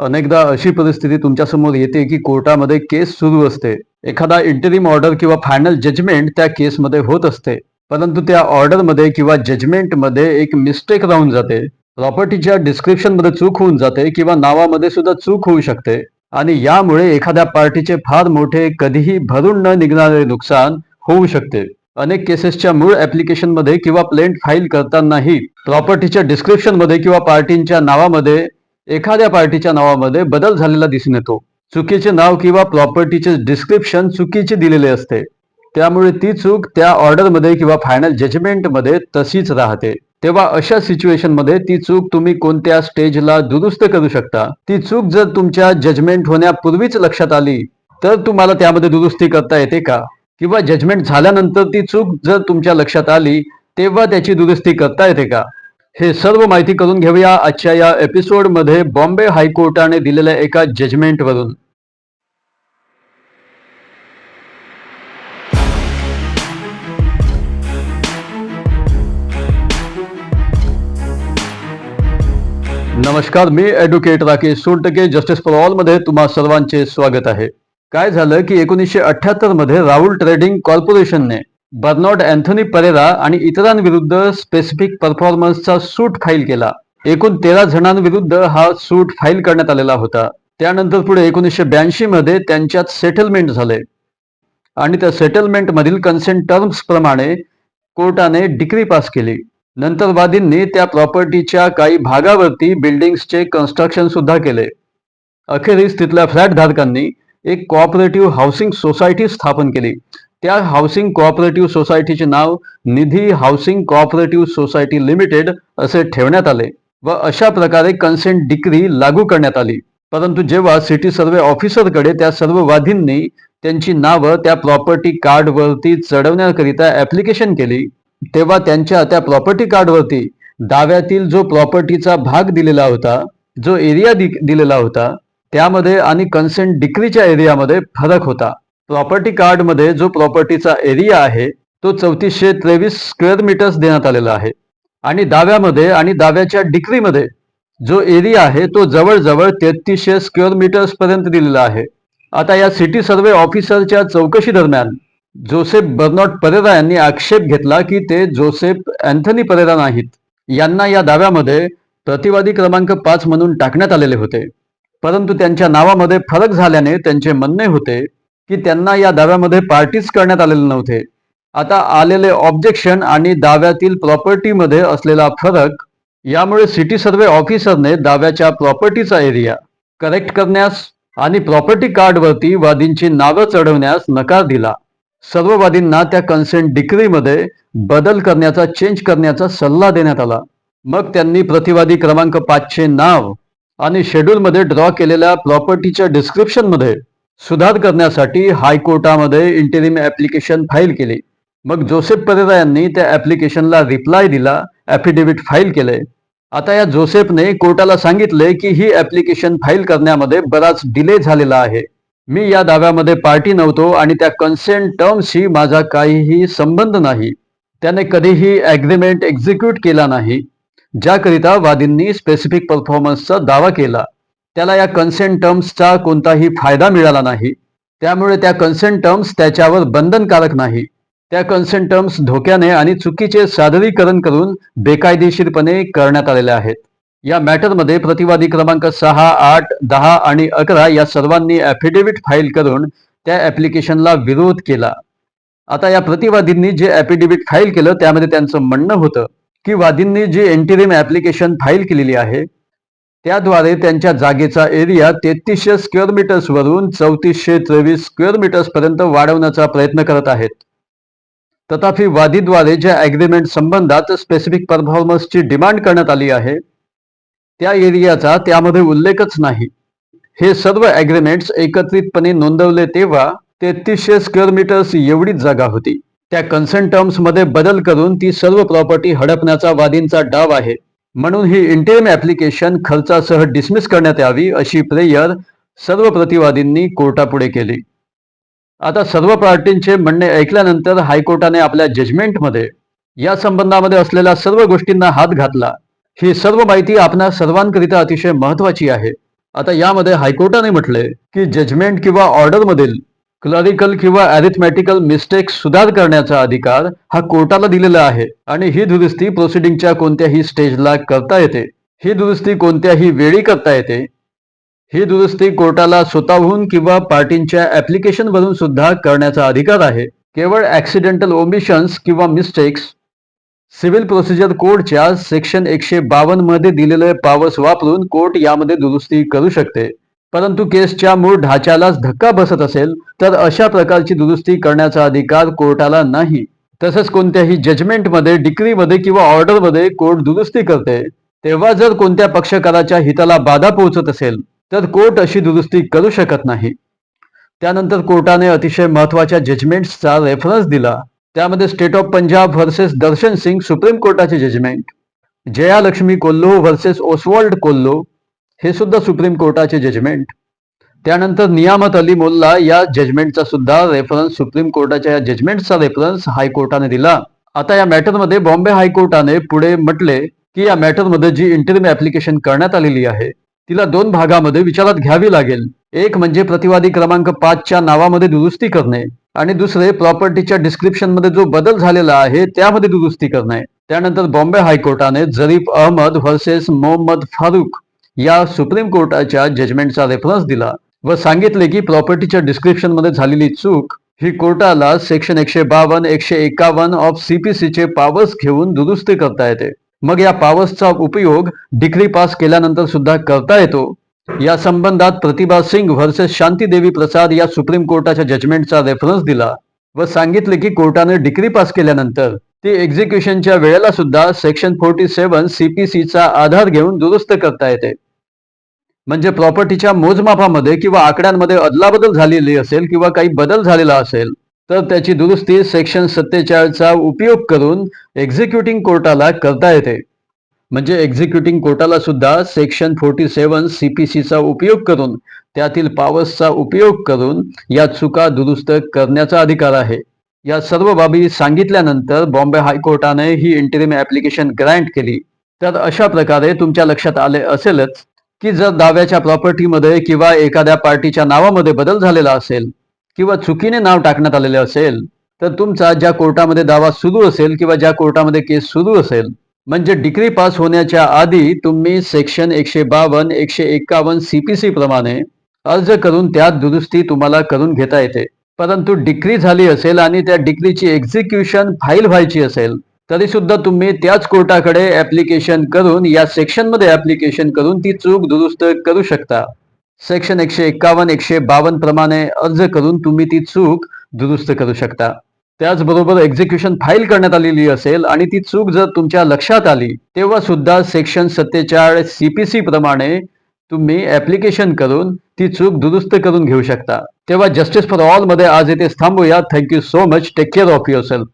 अनेकदा अशी परिस्थिती तुमच्यासमोर येते की कोर्टामध्ये केस सुरू असते. एखादा इंटरिम ऑर्डर किंवा फायनल जजमेंट त्या केसमध्ये होत असते. परंतु त्या ऑर्डरमध्ये किंवा जजमेंटमध्ये एक मिस्टेक राहून जाते. प्रॉपर्टीच्या डिस्क्रिप्शनमध्ये चूक होऊन जाते किंवा नावामध्ये सुद्धा चूक होऊ शकते. आणि यामुळे एखाद्या पार्टीचे फार मोठे कधीही भरून न निघणारे नुकसान होऊ शकते. अनेक केसेसच्या मूळ ऍप्लिकेशनमध्ये किंवा प्लेंट फाईल करतानाही प्रॉपर्टीच्या डिस्क्रिप्शनमध्ये किंवा पार्टींच्या नावामध्ये एखाद्या पार्टीच्या नावामध्ये बदल झालेला दिसून येतो. चुकीचे नाव किंवा प्रॉपर्टीचे डिस्क्रिप्शन चुकीचे दिलेले असते. त्यामुळे ती चूक त्या ऑर्डरमध्ये किंवा फायनल जजमेंटमध्ये तशीच राहते. तेव्हा अशा सिच्युएशनमध्ये ती चूक तुम्ही कोणत्या स्टेजला दुरुस्त करू शकता? ती चूक जर तुमच्या जजमेंट होण्यापूर्वीच लक्षात आली तर तुम्हाला त्यामध्ये दुरुस्ती करता येते का? किंवा जजमेंट झाल्यानंतर ती चूक जर तुमच्या लक्षात आली तेव्हा त्याची दुरुस्ती करता येते का? हे सर्व माहिती करून घेऊया आजच्या या एपिसोडमध्ये बॉम्बे हायकोर्टाने दिलेल्या एका जजमेंटवरून नमस्कार मी advocate Rakesh Sontakke justice for ऑलमध्ये तुम्हा सर्वांचे स्वागत आहे. काय झालं की एकोणीसशे अठ्याहत्तरमध्ये राहुल ट्रेडिंग कॉर्पोरेशनने बर्नॉट अँथोनी परेरा आणि इतरांविरुद्ध स्पेसिफिक परफॉर्मन्सचा सूट फाईल केला. एकूण तेरा जणांविरुद्ध हा सूट फाईल करण्यात आलेला होता. त्यानंतर पुढे एकोणीसशे ब्याऐंशी मध्ये त्यांच्यात सेटलमेंट झाले. आणि त्या सेटलमेंट मधील कन्सेंट टर्म्स प्रमाणे कोर्टाने डिक्री पास केली. नंतर वादींनी त्या प्रॉपर्टीच्या काही भागावरती बिल्डिंग्सचे कन्स्ट्रक्शन सुद्धा केले. अखेरीस तिथल्या फ्लॅट धारकांनी एक कोऑपरेटिव्ह हाऊसिंग सोसायटी स्थापन केली. त्या हाऊसिंग कोऑपरेटिव्ह सोसायटीचे नाव Nidhi housing cooperative society limited असे ठेवण्यात आले व अशा प्रकारे कन्सेंट डिक्री लागू करण्यात आली. परंतु जेव्हा सिटी सर्वे ऑफिसरकडे त्या सर्व वादींनी त्यांची नावं त्या प्रॉपर्टी कार्डवरती चढवण्याकरिता ऍप्लिकेशन केली तेव्हा त्यांच्या त्या प्रॉपर्टी कार्डवरती दाव्यातील जो प्रॉपर्टीचा भाग दिलेला होता जो एरिया दिलेला होता त्यामध्ये आणि कन्सेंट डिक्रीच्या एरियामध्ये फरक होता. प्रॉपर्टी कार्डमध्ये जो प्रॉपर्टीचा एरिया आहे तो चौतीसशे त्रेवीस स्क्वेअर मीटर्स देण्यात आलेला आहे. आणि दाव्यामध्ये आणि दाव्याच्या डिक्रीमध्ये जो एरिया आहे तो जवळजवळ तेहतीसशे स्क्वेअर मीटर्स पर्यंत दिलेला आहे. आता या सिटी सर्वे ऑफिसरच्या चौकशी दरम्यान जोसेफ बर्नॉट परेरा यांनी आक्षेप घेतला की ते जोसेफ अँथनी परेरा नाहीत. यांना या दाव्यामध्ये प्रतिवादी क्रमांक पाच म्हणून टाकण्यात आलेले होते. परंतु त्यांच्या नावामध्ये फरक झाल्याने त्यांचे म्हणणे होते की त्यांना या दाव्यामध्ये पार्टीज करण्यात आलेले नव्हते. आता आलेले ऑब्जेक्शन आणि दाव्यातील प्रॉपर्टीमध्ये असलेला फरक यामुळे सिटी सर्वे ऑफिसरने दाव्याच्या प्रॉपर्टीचा एरिया करेक्ट करण्यास आणि प्रॉपर्टी कार्डवरती वादींची नावं चढवण्यास नकार दिला. सर्व वादींना त्या कन्सेंट डिक्रीमध्ये बदल करण्याचा चेंज करण्याचा सल्ला देण्यात आला. मग त्यांनी प्रतिवादी क्रमांक पाचचे नाव आणि शेड्यूलमध्ये ड्रॉ केलेल्या प्रॉपर्टीच्या डिस्क्रिप्शनमध्ये सुधार करण्यासाठी हायकोर्टामध्ये इंटेरिम ऍप्लिकेशन फाईल केली. मग जोसेफ परेरा यांनी त्या ऍप्लिकेशनला रिप्लाय दिला ॲफिडेव्हिट फाईल केले. आता या जोसेफने कोर्टाला सांगितले की ही ऍप्लिकेशन फाईल करण्यामध्ये बराच डिले झालेला आहे. मी या दाव्यामध्ये पार्टी नव्हतो आणि त्या कन्सेंट टर्म्सशी माझा काहीही संबंध नाही. त्याने कधीही ॲग्रीमेंट एक्झिक्यूट केला नाही. ज्याकरिता वादींनी स्पेसिफिक परफॉर्मन्सचा दावा केला. त्याला या कन्सेंट टर्म्सचा कोणताही फायदा मिळाला नाही. त्यामुळे त्या कन्सेंट टर्म्स त्याच्यावर बंधनकारक नाही. त्या कन्सेंट टर्म्स धोक्याने आणि चुकीचे सादरीकरण करून बेकायदेशीरपणे करण्यात आलेल्या आहेत. या मॅटरमध्ये प्रतिवादी क्रमांक सहा आठ दहा आणि अकरा या सर्वांनी ॲफिडेव्हिट फाईल करून त्या ॲप्लिकेशनला विरोध केला. आता या प्रतिवादींनी जे ॲफिडेव्हिट फाईल केलं त्यामध्ये त्यांचं म्हणणं होतं की वादींनी जी एंटीरिम ॲप्लिकेशन फाईल केलेली आहे त्याद्वारे त्यांच्या जागेचा एरिया तेहतीसशे स्क्वेअर मीटर्स वरून चौतीसशे त्रेवीस स्क्वेअर मीटर्स पर्यंत वाढवण्याचा प्रयत्न करत आहेत. तथापि वादीद्वारे ज्या ॲग्रीमेंट संबंधात स्पेसिफिक परफॉर्मन्सची डिमांड करण्यात आली आहे त्या एरियाचा त्यामध्ये उल्लेखच नाही. हे सर्व ॲग्रीमेंट्स एकत्रितपणे नोंदवले तेव्हा तेहतीसशे स्क्वेअर मीटर्स एवढीच जागा होती. त्या कन्सेंट टर्म्समध्ये बदल करून ती सर्व प्रॉपर्टी हडपण्याचा वादींचा डाव आहे. म्हणून ही इंटेरियम ऍप्लिकेशन खर्चासह डिसमिस करण्यात यावी अशी प्रेयर सर्व प्रतिवादींनी कोर्टापुढे केली. आता सर्व पार्टींचे म्हणणे ऐकल्यानंतर हायकोर्टाने आपल्या जजमेंटमध्ये या संबंधामध्ये असलेल्या सर्व गोष्टींना हात घातला. ही सर्व माहिती आपणा सर्वांकरिता अतिशय महत्वाची आहे. आता यामध्ये हायकोर्टाने म्हटले की जजमेंट किंवा ऑर्डर मधील क्लरिकल किंवा अरिथमॅटिकल मिस्टेक सुधार करण्याचा अधिकार हा कोर्टाला दिलेला आहे. आणि ही दुरुस्ती प्रोसिडिंगच्या कोणत्याही स्टेजला करता येते. ही दुरुस्ती कोणत्याही वेळी करता येते. ही दुरुस्ती कोर्टाला स्वतःहून किंवा पार्टींच्या ऍप्लिकेशनवरून सुद्धा करण्याचा अधिकार आहे. केवळ ऍक्सिडेंटल ओमिशन्स किंवा मिस्टेक्स सिव्हिल प्रोसिजर कोडच्या सेक्शन एकशे बावन्नमध्ये दिलेले पावर्स वापरून कोर्ट यामध्ये दुरुस्ती करू शकते. परंतु केसच्या मूळ ढाच्यालाच धक्का बसत असेल तर अशा प्रकारची दुरुस्ती करण्याचा अधिकार कोर्टाला नाही. तसंच कोणत्याही जजमेंटमध्ये डिक्रीमध्ये किंवा ऑर्डरमध्ये कोर्ट दुरुस्ती करते. तेव्हा जर कोणत्या पक्षकाराच्या हिताला बाधा पोहोचत असेल तर कोर्ट अशी दुरुस्ती करू शकत नाही. त्यानंतर कोर्टाने अतिशय महत्त्वाच्या जजमेंट्सचा रेफरन्स दिला. त्यामध्ये state of Punjab versus Darshan Singh supreme कोर्टाचे judgement Jaya Lakshmi Kollo versus Oswald Kollo हे सुद्धा सुप्रीम कोर्टाचे जजमेंट त्यानंतर नियामत अली मोल्ला या जजमेंटचा सुद्धा रेफरन्स सुप्रीम कोर्टाच्या या जजमेंटचा रेफरन्स हायकोर्टाने दिला. आता या मॅटरमध्ये बॉम्बे हायकोर्टाने पुढे म्हटले की या मॅटरमध्ये जी इंटरव्ह्यू ऍप्लिकेशन करण्यात आलेली आहे तिला दोन भागामध्ये विचारात घ्यावी लागेल. एक म्हणजे प्रतिवादी क्रमांक पाचच्या नावामध्ये दुरुस्ती करणे आणि दुसरे प्रॉपर्टीच्या डिस्क्रिप्शनमध्ये जो बदल झालेला आहे त्यामध्ये दुरुस्ती करणे. त्यानंतर बॉम्बे हायकोर्टाने जरीफ अहमद व्हर्सेस मोहम्मद फारुख या सुप्रीम कोर्टाच्या जजमेंटचा रेफरन्स दिला व सांगितले की प्रॉपर्टीच्या डिस्क्रिप्शनमध्ये झालेली चूक ही कोर्टाला सेक्शन एकशे बावन्न एकशे एकावन्न ऑफ सीपीसीचे पावर्स घेऊन दुरुस्ती करता येते. मग या पावर्सचा उपयोग डिग्री पास केल्यानंतर सुद्धा करता येतो. या संबंधात प्रतिभा सिंग व्हर्सेस शांती देवी प्रसाद या सुप्रीम कोर्टाच्या जजमेंटचा रेफरन्स दिला व सांगितले की कोर्टाने डिग्री पास केल्यानंतर ती एक्झिक्युशनच्या वेळेला सुद्धा सेक्शन फोर्टी सेव्हन सीपीसीचा आधार घेऊन दुरुस्त करता येते. म्हणजे प्रॉपर्टीच्या मोजमापामध्ये किंवा आकड्यांमध्ये अदलाबदल झालेली असेल किंवा काही बदल झालेला असेल तर त्याची दुरुस्ती सेक्शन सत्तेचाळीसचा उपयोग करून एक्झिक्युटिंग कोर्टाला करता येते. म्हणजे एक्झिक्युटिंग कोर्टाला सुद्धा सेक्शन फोर्टी सेव्हन सीपीसीचा उपयोग करून त्यातील पावर्सचा उपयोग करून या चुका दुरुस्त करण्याचा अधिकार आहे. या सर्व बाबी सांगितल्यानंतर बॉम्बे हायकोर्टाने ही इंटरिम ऍप्लिकेशन ग्रँट केली. तर अशा प्रकारे तुमच्या लक्षात आले असेलच की जर दाव्याच्या प्रॉपर्टीमध्ये किंवा एखाद्या पार्टीच्या नावामध्ये बदल झालेला असेल किंवा चुकीने नाव टाकण्यात आलेले असेल तर तुमचा ज्या कोर्टामध्ये दावा सुरू असेल किंवा ज्या कोर्टामध्ये केस सुरू असेल म्हणजे डिग्री पास होण्याच्या आधी तुम्ही सेक्शन एकशे बावन्न एकशे एक्कावन्न सीपीसी प्रमाणे अर्ज करून त्यात दुरुस्ती तुम्हाला करून घेता येते. परंतु डिग्री झाली असेल आणि त्या डिग्रीची एक्झिक्युशन फाईल व्हायची असेल तरी सुद्धा तुम्ही त्याच कोर्टाकडे ऍप्लिकेशन करून या सेक्शनमध्ये ऍप्लिकेशन करून ती चूक दुरुस्त करू शकता. सेक्शन एकशे एक्कावन्न एकशे बावन्न प्रमाणे अर्ज करून तुम्ही ती चूक दुरुस्त करू शकता. त्याचबरोबर एक्झिक्युशन फाईल करण्यात आलेली असेल आणि ती चूक जर तुमच्या लक्षात आली तेव्हा सुद्धा सेक्शन सत्तेचाळीस सीपीसी प्रमाणे तुम्ही ऍप्लिकेशन करून ती चूक दुरुस्त करून घेऊ शकता. तेव्हा जस्टिस फॉर ऑलमध्ये आज येथे थांबूया. Thank you so much take care of yourself